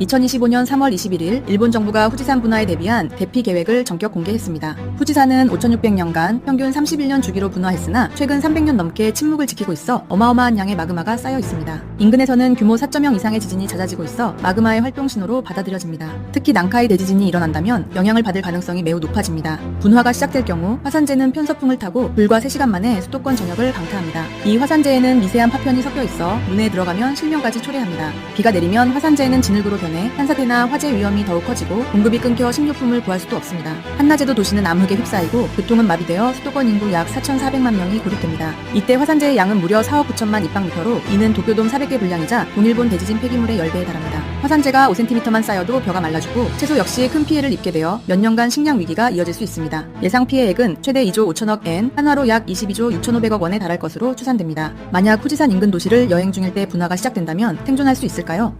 2025년 3월 21일 일본 정부가 후지산 분화에 대비한 대피 계획을 전격 공개했습니다. 후지산은 5,600년간 평균 31년 주기로 분화했으나 최근 300년 넘게 침묵을 지키고 있어 어마어마한 양의 마그마가 쌓여 있습니다. 인근에서는 규모 4.0 이상의 지진이 잦아지고 있어 마그마의 활동 신호로 받아들여집니다. 특히 난카이 대지진이 일어난다면 영향을 받을 가능성이 매우 높아집니다. 분화가 시작될 경우 화산재는 편서풍을 타고 불과 3시간 만에 수도권 전역을 강타합니다. 이 화산재에는 미세한 파편이 섞여 있어 눈에 들어가면 실명까지 초래합니다. 비가 내리면 화산재는 진흙으로 변해 산사태나 화재 위험이 더욱 커지고 공급이 끊겨 식료품을 구할 수도 없습니다. 한낮에도 도시는 암흑에 휩싸이고 교통은 마비되어 수도권 인구 약 4,400만 명이 고립됩니다. 이때 화산재의 양은 무려 4억 9천만 입방미터로 이는 도쿄돔 400개 분량이자 동일본 대지진 폐기물의 10배에 달합니다. 화산재가 5cm만 쌓여도 벼가 말라주고 채소 역시 큰 피해를 입게 되어 몇 년간 식량 위기가 이어질 수 있습니다. 예상 피해액은 최대 2조 5천억 엔, 한화로 약 22조 6,500억 원에 달할 것으로 추산됩니다. 만약 후지산 인근 도시를 여행 중일 때 분화가 시작된다면 생존할 수 있을까요?